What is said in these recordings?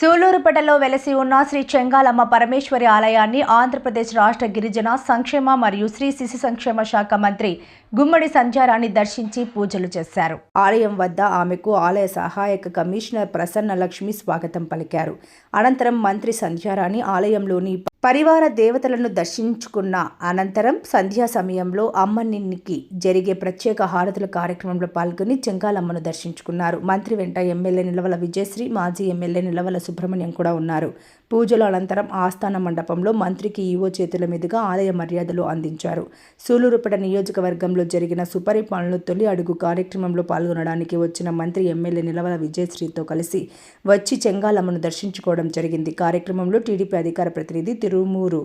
సూలూరుపేటలో వెలసి ఉన్న శ్రీ చెంగాలమ్మ పరమేశ్వరి ఆలయాన్ని ఆంధ్రప్రదేశ్ రాష్ట్ర గిరిజన సంక్షేమ మరియు శ్రీ శిశు సంక్షేమ శాఖ మంత్రి గుమ్మడి సంధ్యారాణి దర్శించి పూజలు చేశారు. ఆలయం వద్ద ఆమెకు ఆలయ సహాయక కమిషనర్ ప్రసన్న లక్ష్మి స్వాగతం పలికారు. అనంతరం మంత్రి సంధ్యారాణి ఆలయంలోని పరివార దేవతలను దర్శించుకున్న అనంతరం సంధ్యా సమయంలో అమ్మన్నికి జరిగే ప్రత్యేక హారతుల కార్యక్రమంలో పాల్గొని చెంగాలమ్మను దర్శించుకున్నారు. మంత్రి వెంట ఎమ్మెల్యే నిలవల విజయశ్రీ మాజీ ఎమ్మెల్యే నిలవల సుబ్రహ్మణ్యం కూడా ఉన్నారు. పూజల అనంతరం ఆస్థాన మండపంలో మంత్రికి ఈవో చేతుల మీదుగా ఆలయ మర్యాదలు అందించారు. సూలూరుపేట నియోజకవర్గంలో జరిగిన సుపరిపాలన తొలి అడుగు కార్యక్రమంలో పాల్గొనడానికి వచ్చిన మంత్రి ఎమ్మెల్యే నిలవల విజయశ్రీతో కలిసి వచ్చి చెంగాలమ్మను దర్శించుకోవడం జరిగింది. కార్యక్రమంలో టీడీపీ అధికార ప్రతినిధి తిరుమూరు.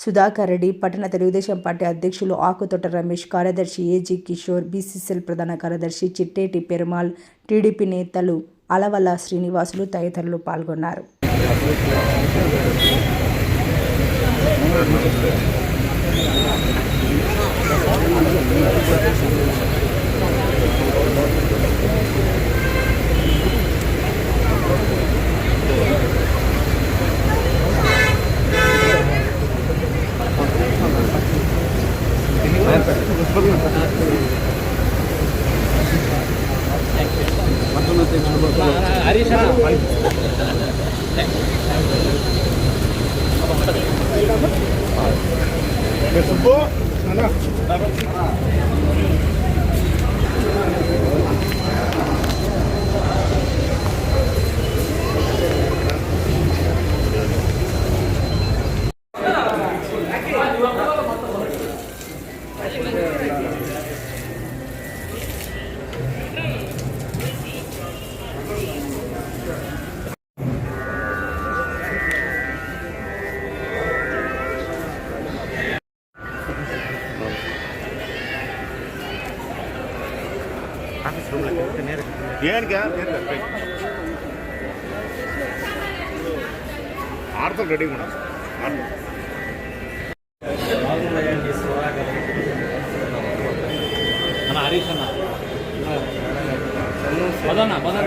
సుధాకర్ రెడ్డి పట్టణ తెలుగుదేశం పార్టీ అధ్యక్షులు ఆకుతోట రమేష్ కార్యదర్శి ఏజీ కిషోర్ బీసీసీఎల్ ప్రధాన కార్యదర్శి చిట్టేటి పెరుమాల్ టీడీపీ నేతలు అలవల శ్రీనివాసులు తదితరులు పాల్గొన్నారు. Marisha. Subbu, Nana. ಆರ್ಥಿಕ ರೆಡಿ ಮಾಡೋಣ ಹರೀಶ್ ಅಣ್ಣ ಬದನ ಬದನ